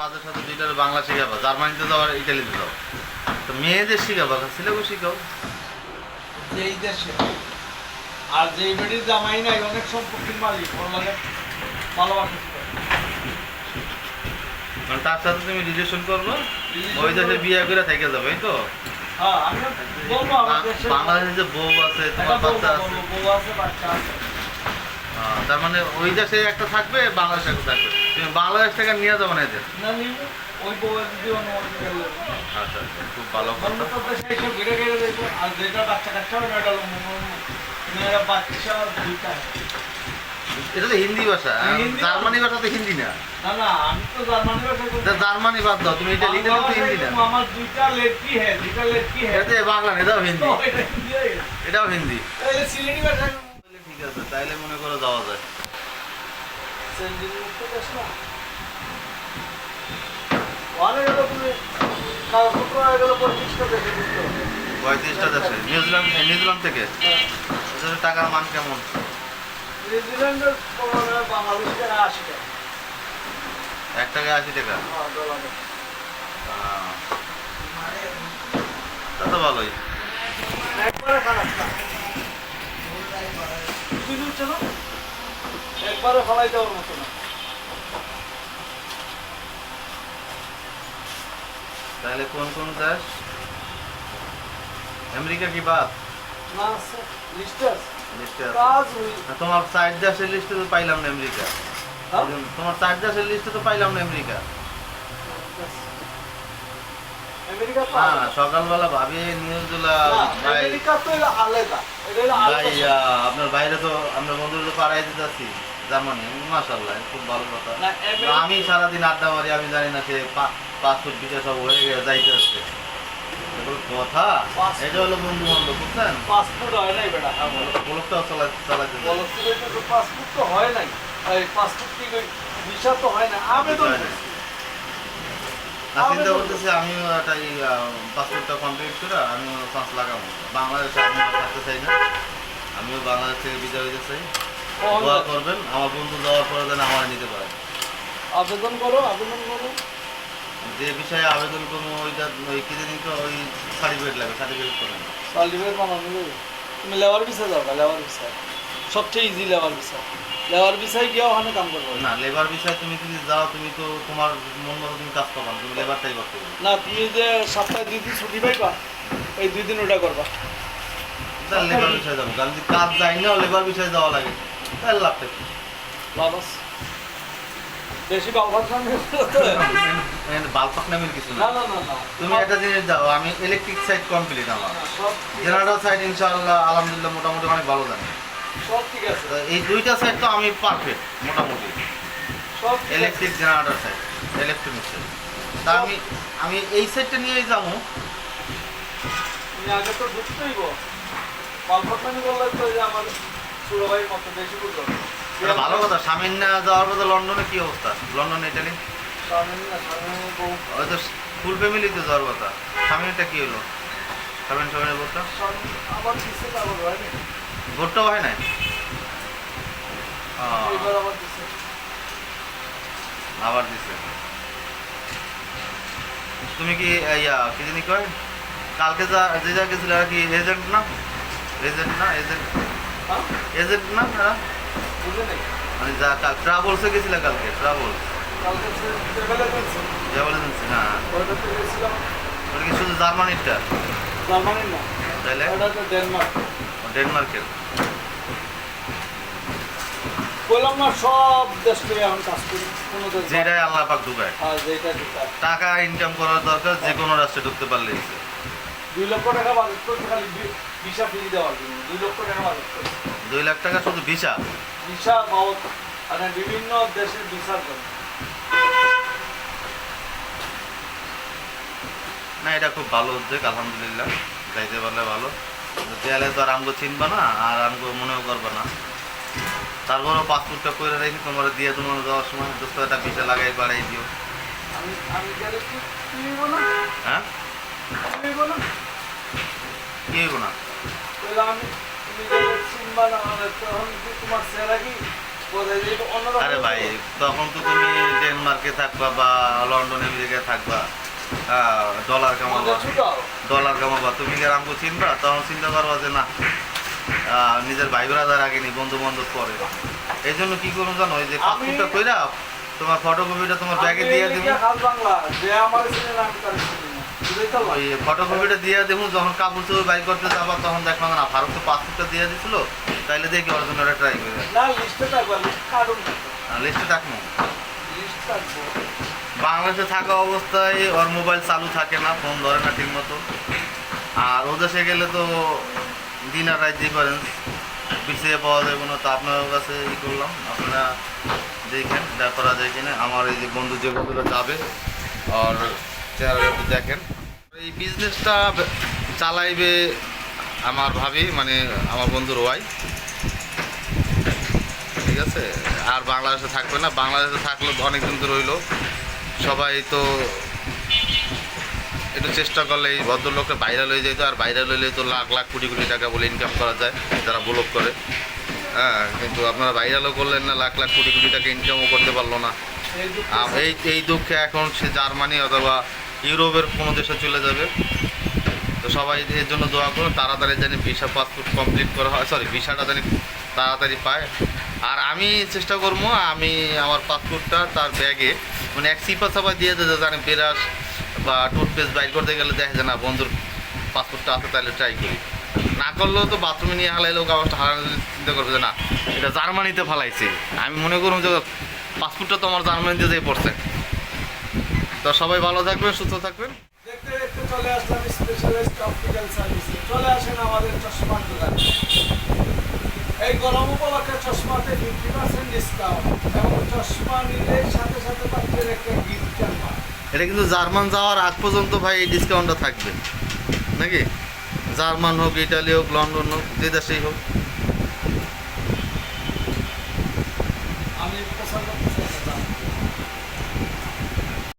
তাদের সাথে দুইটার বাংলা শিখাবা জার্মানিতে যাও আর ইটালিতে যাও। তো মেয়েদের শিখাবা ছেলেকেও শিখাও। যেই দেশে। আর যেই বেটির জামাই নাই অনেক সম্পত্তির মালিক ভালোবাসা। মানে তার সাথে তুমি রিলেশন করব ওই দেশে বিয়ে করে থেকে যাবে এই তো? হ্যাঁ বাংলাদেশে যে বউ আছে তোমার বাচ্চা আছে। বউ আছে বাচ্চা আছে। তার মানে ওই দেশে একটা থাকবে বাংলাদেশে একটা থাকবে। বাংলাদেশ থেকে নিয়ে যাব না এদের? আচ্ছা আচ্ছা খুব ভালো কথা। আর যেটা বাচ্চা কাচ্চা হবে এটা হলো মেয়েরা বাচ্চা দুইটা। এটা তো হিন্দি ভাষা। জার্মানি ভাষা তো হিন্দি না? না না আমি তো জার্মানি বাদ দাও তুমি ইটালি তো হিন্দি না। বাংলা আমার দুইটা লেটকি হ্যাঁ দুইটা লেটকি হ্যাঁ। এটা বাংলা না, এটাও হিন্দি। এটা হয়ে। এটাও হিন্দি। তাহলে সিলেটি ভাষায় ঠিক আছে তাইলে মনে করো যাওয়া যায়। পঁয়ত্রিশটা দেশে নিউজিল্যান্ড নিউজিল্যান্ড থেকে। টাকার মান কেমন? নিউজিল্যান্ডের বাংলাদেশ টাকা আশি টাকা। এক টাকায় আশি টাকা? হ্যাঁ, তা তো ভালোই। একবারে ফলাই দেওয়ার মতো না। তাহলে কোন কোন দেশ? আমেরিকা কি বাদ? না, তোমার চার দেশের লিস্টে তো পাইলাম না আমেরিকা। হ্যাঁ? তোমার চার দেশের লিস্টে তো পাইলাম না আমেরিকা। সকালবেলা ভাবি নিউজগুলা আপনার বাইরে তো আমরা বন্ধুরা তো পাড়াই দিতে আছি। জার্মানি মাসাল্লাহ খুব ভালো কথা। আমি সারাদিন আড্ডা মারি আমি জানি না সে পাসপোর্ট ভিসা সব হয়ে গেছে যাইতে আসছে কথা এটা হলো বন্ধু বান্ধব বুঝছেন পাসপোর্ট হয় নাই বেটা হ্যাঁ বলো। ব্লকটাও চালাইতে চালাইতে যায়। পাসপোর্ট তো হয় নাই। এই পাসপোর্ট কি ভিসা তো হয় না আবেদন না। চিন্তা করতেছি আমিও একটা পাসপোর্টটা কমপ্লিট করে আমিও চান্স লাগাবো। বাংলাদেশে আমি থাকতে চাই না। আমিও বাংলাদেশ থেকে বিজয় হইতে চাই। দোয়া করবেন আমার বন্ধু যাওয়ার পরে যেন আমার নিতে পারে। আবেদন করো আবেদন করো। যে বিষয়ে আবেদন করব ওইটা ওই কি জানি তো ওই সার্টিফিকেট লাগবে সার্টিফিকেট করেন সার্টিফিকেট বানানো তুমি লেবার ভিসা যাবে লেবার ভিসা সবচেয়ে ইজি লেবার ভিসা লেবার ভিসায় গিয়ে ওখানে কাম করবে। না লেবার বিষয়ে তুমি যদি যাও তুমি তো তোমার মন মতো তুমি কাজ পাবা তুমি লেবারটাই করতে না তুমি যে সপ্তাহে দুই দিন ছুটি পাইবা এই দুই দিন ওটা করবা। লেবার বিষয়ে যাব। কারণ যদি কাজ যাই না লেবার বিষয়ে যাওয়া লাগে। তাহলে লাভটা কি লাভ আছে। বেশি কিছু না। না না তুমি একটা জিনিস দাও আমি ইলেকট্রিক সাইড কমপ্লিট আমার। জেনারেল সাইড ইনশাআল্লাহ আলহামদুলিল্লাহ মোটামুটি অনেক ভালো জানি। সব ঠিক আছে। এই দুইটা সাইড তো আমি পারফেক্ট মোটামুটি। সব electric generator side electronic side তা আমি আমি এই সাইডটা নিয়েই যাব। আগে তো ঢুকতেই কলকাতানি বললে তো যে আমার ছোট ভাইয়ের মতো বেশি বুঝলো ভালো কথা স্বামীর না যাওয়ার লন্ডনে কি অবস্থা? London Italy? ফুল ফ্যামিলিতে যাওয়ার কথা। স্বামীরটা কি হলো? স্বামীর ভোটটা? ভোটটাও হয় নাই? আবার দিছে। তুমি কি ইয়া কি জানি কয়? কালকে যা যে যা গেছিল আর কি এজেন্ট না? এজেন্ট না এজেন্ট হ্যাঁ? এজেন্ট না নেই মানে যা ট্রাভেলসে গেছিল কালকে ট্রাভেলস কালকে ট্রাভেল হ্যাঁ ওটা কি শুধু জার্মানিরটা? জার্মানির না। তাইলে? ওটা তো ডেনমার্ক। ডেনমার্কের। বললাম না সব দেশ থেকে এখন কাজ করি। কোনো দেশ যেটাই আল্লাহ পাক ঢুকায়। হ্যাঁ যেটা টাকা ইনকাম করার দরকার যে কোনো রাষ্ট্রে ঢুকতে পারলে। দুই লক্ষ টাকা বাজেট করতে খালি ভিসা ফ্রি দেওয়ার জন্য। দুই লক্ষ টাকা বাজেট করতে দুই লাখ টাকা শুধু ভিসা? ভিসা বাবদ মানে বিভিন্ন দেশের ভিসার জন্য। না এটা খুব ভালো উদ্যোগ আলহামদুলিল্লাহ। যাইতে পারলে ভালো। দেয়ালে তো আর আমগো চিনবা না আর আমগো মনেও করবা না। তারপরেও পাসপোর্টটা করে রেখে তোমার দিয়ে তোমার যাওয়ার সময় দোস্ত একটা ভিসা লাগাই বাড়াই দিও। আমি আমি গেলে কি তুমি নিবো না? হ্যাঁ? তুমি নিবো না কি না আমি তুমি গেলে না তখন তোমার চেহারা কি আরে ভাই তখন তো তুমি ডেনমার্কে থাকবা বা লন্ডন আমেরিকায় থাকবা। ডলার কামাবা। ডলার কামাবা। তুমি কি আমাকে চিনবা? তখন চিন্তা করবা যে না নিজের ভাই ব্রাদার আগে নি বন্ধু বান্ধব করে এই জন্য কি করুন জানো? ওই যে আমি- কইরা তোমার ফটোকপিটা তোমার ব্যাগে দিয়ে দিব। আমার ওই ফটোকপিটা দিয়ে দেবো যখন কাপড় চোপড় বাইক করতে যাবা তখন দেখলাম না ফারুক তো পাসপোর্টটা দিয়ে দিছিল তাইলে দেখি ওর জন্য ট্রাই করে। না লিস্টে থাকব লিস্ট কাটুন লিস্টে থাকব। লিস্ট থাকব। বাংলাদেশে থাকা অবস্থায় ওর মোবাইল চালু থাকে না ফোন ধরে না ঠিক মতো আর ও দেশে গেলে তো দিন আর রাত ডিফারেন্স পিছিয়ে পাওয়া যাবে না তো আপনার কাছে ই করলাম আপনারা দেখেন যা করা যায় কিনা। আমার এই যে বন্ধু যে বন্ধুরা যাবে আর চেহারা একটু দেখেন। এই বিজনেসটা চালাইবে আমার ভাবি মানে আমার বন্ধুর ওয়াই ঠিক আছে? আর বাংলাদেশে থাকবে না। বাংলাদেশে থাকলে অনেক দিন রইল সবাই তো একটু চেষ্টা করলে এই ভদ্রলোককে ভাইরাল হয়ে যেত, আর ভাইরাল হইলে তো লাখ লাখ, কোটি কোটি টাকা বলে ইনকাম করা যায়, যারা ব্লগ করে। হ্যাঁ কিন্তু আপনারা ভাইরালও করলেন না, লাখ লাখ, কোটি কোটি টাকা ইনকামও করতে পারল না। এই এই দুঃখে এখন সে জার্মানি অথবা ইউরোপের কোনো দেশে চলে যাবে। তো সবাই এর জন্য দোয়া করুন, তাড়াতাড়ি জানি ভিসা পাসপোর্ট কমপ্লিট করা হয়। সরি ভিসাটা জানি তাড়াতাড়ি পায়। আর আমি চেষ্টা করব, আমি আমার পাসপোর্টটা তার ব্যাগে মানে এক সিপা চাপা দিয়ে দিতে জানি বিরাস বা টুথপেস্ট বাইর করতে গেলে দেখা যায় না, বন্ধুর পাসপোর্টটা আছে, তাহলে ট্রাই করি। না করলেও তো বাথরুমে নিয়ে হালাইলেও কাগজটা হারানো চিন্তা করবে না, এটা জার্মানিতে ফালাইছে। আমি মনে করুন যে পাসপোর্টটা তো আমার জার্মানিতে যেয়ে পড়ছে। তো সবাই ভালো থাকবেন সুস্থ থাকবেন। দেখতে দেখতে চলে আসলাম স্পেশালিস্ট অপটিক্যাল সার্ভিসে চলে আসেন আমাদের চশমার দোকানে। এই গরম উপলক্ষে চশমাতে ফিফটি পার্সেন্ট ডিসকাউন্ট এবং চশমা নিলে সাথে সাথে পাচ্ছেন একটা গিফট এটা কিন্তু জার্মান যাওয়ার আগ পর্যন্ত ভাই এই ডিসকাউন্টটা থাকবে। নাকি? জার্মান হোক ইটালি হোক লন্ডন হোক যে দেশেই হোক।